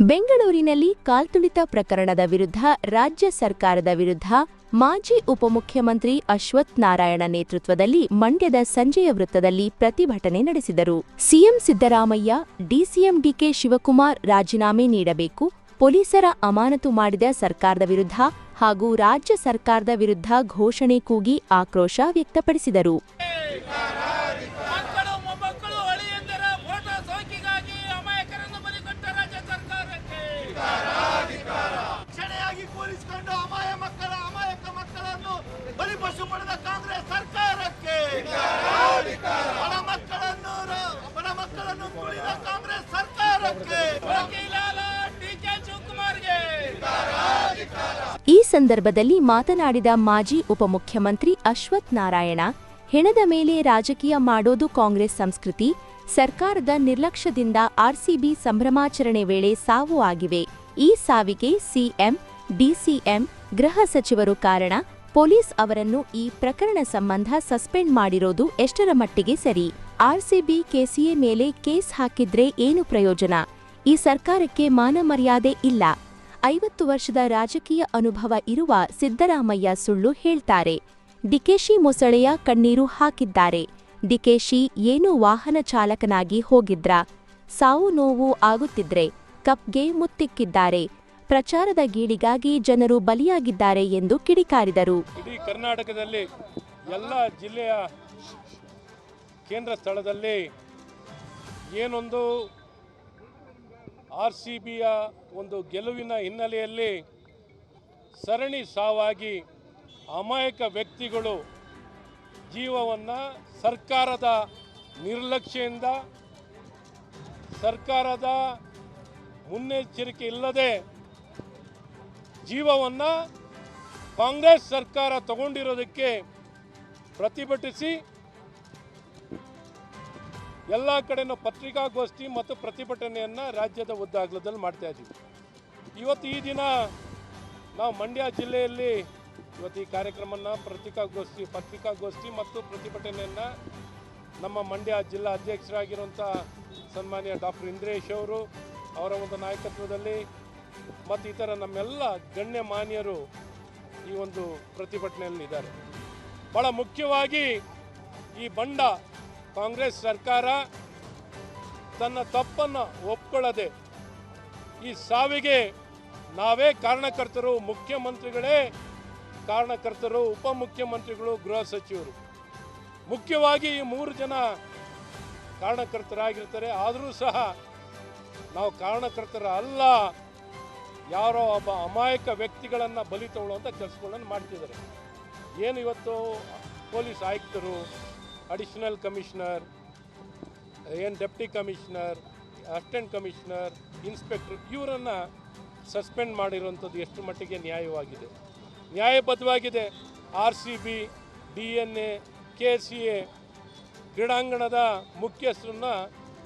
ಬೆಂಗಳೂರಿನಲ್ಲಿ ಕಾಲ್ತುಳಿತ ಪ್ರಕರಣದ ವಿರುದ್ಧ ರಾಜ್ಯ ಸರ್ಕಾರದ ವಿರುದ್ಧ ಮಾಜಿ ಉಪಮುಖ್ಯಮಂತ್ರಿ ಅಶ್ವಥ್ ನಾರಾಯಣ ನೇತೃತ್ವದಲ್ಲಿ ಮಂಡ್ಯದ ಸಂಜೆಯ ವೃತ್ತದಲ್ಲಿ ಪ್ರತಿಭಟನೆ ನಡೆಸಿದರು. CM Siddaramaiah, DCM D K Shivakumar ರಾಜೀನಾಮೆ ನೀಡಬೇಕು, ಪೊಲೀಸರ ಅಮಾನತು ಮಾಡಿದ ಸರ್ಕಾರದ ವಿರುದ್ಧ ಹಾಗೂ ರಾಜ್ಯ ಸರ್ಕಾರದ ವಿರುದ್ಧ ಘೋಷಣೆ ಕೂಗಿ ಆಕ್ರೋಶ ವ್ಯಕ್ತಪಡಿಸಿದರು. ಸಂದರ್ಭದಲ್ಲಿ ಮಾತನಾಡಿದ ಮಾಜಿ ಉಪಮುಖ್ಯಮಂತ್ರಿ ಅಶ್ವಥ್ ನಾರಾಯಣ, ಹೆಣದ ಮೇಲೆ ರಾಜಕೀಯ ಮಾಡೋದು ಕಾಂಗ್ರೆಸ್ ಸಂಸ್ಕೃತಿ, ಸರ್ಕಾರದ ನಿರ್ಲಕ್ಷ್ಯದಿಂದ ಆರ್ಸಿಬಿ ಸಂಭ್ರಮಾಚರಣೆ ವೇಳೆ ಸಾವು ಆಗಿವೆ. ಈ ಸಾವಿಗೆ ಸಿಎಂ, ಡಿಸಿಎಂ, ಗೃಹ ಸಚಿವರು ಕಾರಣ, ಪೊಲೀಸ್ ಅವರನ್ನು ಈ ಪ್ರಕರಣ ಸಂಬಂಧ ಸಸ್ಪೆಂಡ್ ಮಾಡಿರೋದು ಎಷ್ಟರ ಮಟ್ಟಿಗೆ ಸರಿ? ಆರ್ಸಿಬಿ ಕೆಸಿಎ ಮೇಲೆ ಕೇಸ್ ಹಾಕಿದ್ರೆ ಏನು ಪ್ರಯೋಜನ? ಈ ಸರ್ಕಾರಕ್ಕೆ ಮಾನ ಮರ್ಯಾದೆ ಇಲ್ಲ. ಐವತ್ತು ವರ್ಷದ ರಾಜಕೀಯ ಅನುಭವ ಇರುವ ಸಿದ್ದರಾಮಯ್ಯ ಸುಳ್ಳು ಹೇಳ್ತಾರೆ. ಡಿಕೆಶಿ ಮೊಸಳೆಯ ಕಣ್ಣೀರು ಹಾಕಿದ್ದಾರೆ. ಡಿಕೆಶಿ ಏನು ವಾಹನ ಚಾಲಕನಾಗಿ ಹೋಗಿದ್ರ. ಸಾವು ನೋವು ಆಗುತ್ತಿದ್ರೆ ಕಪ್ಗೆ ಮುತ್ತಿಕ್ಕಿದ್ದಾರೆ. ಪ್ರಚಾರದ ಗೀಳಿಗಾಗಿ ಜನರು ಬಲಿಯಾಗಿದ್ದಾರೆ ಎಂದು ಕಿಡಿಕಾರಿದರು. ಇಡೀ ಕರ್ನಾಟಕದಲ್ಲಿ ಎಲ್ಲ ಜಿಲ್ಲೆಯ ಕೇಂದ್ರ ಸ್ಥಳದಲ್ಲಿ ಏನೊಂದು ಆರ್ ಸಿ ಬಿಯ ಒಂದು ಗೆಲುವಿನ ಹಿನ್ನೆಲೆಯಲ್ಲಿ ಸರಣಿ ಸಾವಾಗಿ ಅಮಾಯಕ ವ್ಯಕ್ತಿಗಳು ಜೀವವನ್ನು ಸರ್ಕಾರದ ನಿರ್ಲಕ್ಷ್ಯದಿಂದ, ಸರ್ಕಾರದ ಮುನ್ನೆಚ್ಚರಿಕೆ ಇಲ್ಲದೆ ಜೀವವನ್ನು ಕಾಂಗ್ರೆಸ್ ಸರ್ಕಾರ ತಗೊಂಡಿರೋದಕ್ಕೆ ಪ್ರತಿಭಟಿಸಿ ಎಲ್ಲ ಕಡೆನೂ ಪತ್ರಿಕಾಗೋಷ್ಠಿ ಮತ್ತು ಪ್ರತಿಭಟನೆಯನ್ನು ರಾಜ್ಯದ ಉದ್ದಾಗಲದಲ್ಲಿ ಮಾಡ್ತಾ ಇದ್ದೀವಿ. ಇವತ್ತು ಈ ದಿನ ನಾವು ಮಂಡ್ಯ ಜಿಲ್ಲೆಯಲ್ಲಿ ಇವತ್ತು ಈ ಕಾರ್ಯಕ್ರಮನ ಪತ್ರಿಕಾಗೋಷ್ಠಿ ಪತ್ರಿಕಾಗೋಷ್ಠಿ ಮತ್ತು ಪ್ರತಿಭಟನೆಯನ್ನು ನಮ್ಮ ಮಂಡ್ಯ ಜಿಲ್ಲಾ ಅಧ್ಯಕ್ಷರಾಗಿರುವಂಥ ಸನ್ಮಾನ್ಯ ಡಾಕ್ಟರ್ ಇಂದ್ರೇಶ್ ಅವರು, ಅವರ ಒಂದು ನಾಯಕತ್ವದಲ್ಲಿ ಮತ್ತು ಇತರ ನಮ್ಮೆಲ್ಲ ಗಣ್ಯ ಮಾನ್ಯರು ಈ ಒಂದು ಪ್ರತಿಭಟನೆಯಲ್ಲಿ ಇದ್ದಾರೆ ಭಾಳ ಮುಖ್ಯವಾಗಿ ಈ ಬಂಡ ಕಾಂಗ್ರೆಸ್ ಸರ್ಕಾರ ತನ್ನ ತಪ್ಪನ್ನು ಒಪ್ಕೊಳ್ಳದೆ ಈ ಸಾವಿಗೆ ನಾವೇ ಕಾರಣಕರ್ತರು, ಮುಖ್ಯಮಂತ್ರಿಗಳೇ ಕಾರಣಕರ್ತರು, ಉಪಮುಖ್ಯಮಂತ್ರಿಗಳು, ಗೃಹ ಸಚಿವರು. ಮುಖ್ಯವಾಗಿ ಈ ಮೂರು ಜನ ಕಾರಣಕರ್ತರಾಗಿರ್ತಾರೆ. ಆದರೂ ಸಹ ನಾವು ಕಾರಣಕರ್ತರ ಅಲ್ಲ ಯಾರೋ ಒಬ್ಬ ಅಮಾಯಕ ವ್ಯಕ್ತಿಗಳನ್ನು ಬಲಿ ತಗೊಳ್ಳುವಂಥ ಕೆಲಸಗಳನ್ನು ಮಾಡ್ತಿದ್ದಾರೆ. ಏನು ಇವತ್ತು ಪೊಲೀಸ್ ಆಯುಕ್ತರು ಅಡಿಷನಲ್ ಕಮಿಷನರ್ ಏನು deputy commissioner assistant commissioner inspector ಇವರನ್ನು ಸಸ್ಪೆಂಡ್ ಮಾಡಿರುವಂಥದ್ದು ಎಷ್ಟು ಮಟ್ಟಿಗೆ ನ್ಯಾಯವಾಗಿದೆ? ನ್ಯಾಯಬದ್ಧವಾಗಿದೆ. R C B D N A K C A ಕ್ರೀಡಾಂಗಣದ ಮುಖ್ಯಸ್ಥರನ್ನ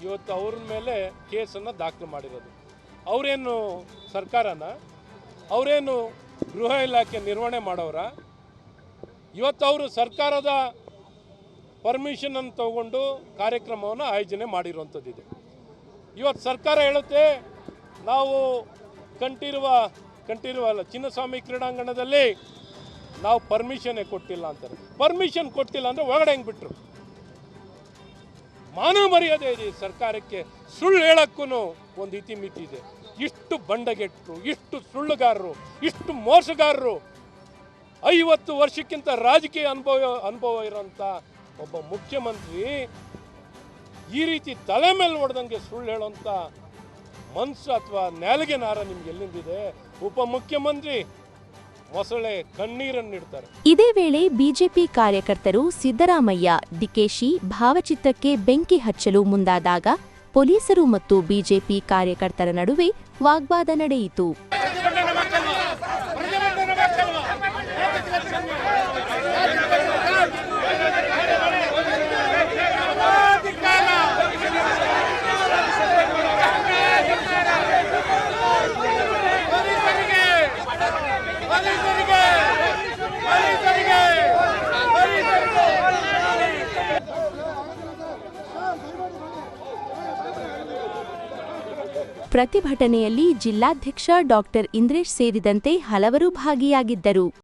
ಇವತ್ತು ಅವ್ರ ಮೇಲೆ ಕೇಸನ್ನು ದಾಖಲು ಮಾಡಿರೋದು. ಅವರೇನು ಸರ್ಕಾರನ? ಅವರೇನು ಗೃಹ ಇಲಾಖೆ ನಿರ್ವಹಣೆ ಮಾಡೋರ? ಇವತ್ತು ಅವರು ಸರ್ಕಾರದ ಪರ್ಮಿಷನನ್ನು ತಗೊಂಡು ಕಾರ್ಯಕ್ರಮವನ್ನು ಆಯೋಜನೆ ಮಾಡಿರುವಂಥದ್ದಿದೆ. ಇವತ್ತು ಸರ್ಕಾರ ಹೇಳುತ್ತೆ, ನಾವು ಕಂಠೀರುವ ಕಂಠೀರುವ ಅಲ್ಲ, ಚಿನ್ನಸ್ವಾಮಿ ಕ್ರೀಡಾಂಗಣದಲ್ಲಿ ನಾವು ಪರ್ಮಿಷನ್ನೇ ಕೊಟ್ಟಿಲ್ಲ ಅಂತಾರೆ. ಪರ್ಮಿಷನ್ ಕೊಟ್ಟಿಲ್ಲ ಅಂದರೆ ಒಳಗಡೆ ಹೆಂಗೆ ಬಿಟ್ಟರು ಮಾನ ಮರ್ಯಾದೆ ಇದೆ ಸರ್ಕಾರಕ್ಕೆ. ಸುಳ್ಳು ಹೇಳಕ್ಕೂ ಒಂದು ಇತಿಮಿತಿ ಇದೆ. ಇಷ್ಟು ಬಂಡಗೆಟ್ಟರು ಇಷ್ಟು ಸುಳ್ಳುಗಾರರು, ಇಷ್ಟು ಮೋಸಗಾರರು, ಐವತ್ತು ವರ್ಷಕ್ಕಿಂತ ರಾಜಕೀಯ ಅನುಭವ ಅನುಭವ ಇರೋಂಥ ಒಬ್ಬ ಮುಖ್ಯಮಂತ್ರಿ ಈ ರೀತಿ ತಲೆ ಮೇಲೆ ಹೊಡೆದಂಗೆ ಸುಳ್ಳು ಹೇಳೋಂಥ ಮನ್ಸು ಅಥವಾ ನ್ಯಾಲಿಗೆ ನಾರ ನಿಮ್ಗೆ ಎಲ್ಲಿಂದಿದೆ? ಉಪಮುಖ್ಯಮಂತ್ರಿ ಮೊಸಳೆ ಕಣ್ಣೀರನ್ನಿಡ್ತಾರೆ ಇದೇ ವೇಳೆ ಬಿಜೆಪಿ ಕಾರ್ಯಕರ್ತರು ಸಿದ್ದರಾಮಯ್ಯ, ಡಿಕೆಶಿ ಭಾವಚಿತ್ರಕ್ಕೆ ಬೆಂಕಿ ಹಚ್ಚಲು ಮುಂದಾದಾಗ ಪೊಲೀಸರು ಮತ್ತು ಬಿಜೆಪಿ ಕಾರ್ಯಕರ್ತರ ನಡುವೆ ವಾಗ್ವಾದ ನಡೆಯಿತು. ಪ್ರತಿಭಟನೆಯಲ್ಲಿ ಜಿಲ್ಲಾಧ್ಯಕ್ಷ ಡಾಕ್ಟರ್ ಇಂದ್ರೇಶ್ ಸೇರಿದಂತೆ ಹಲವರು ಭಾಗಿಯಾಗಿದ್ದರು.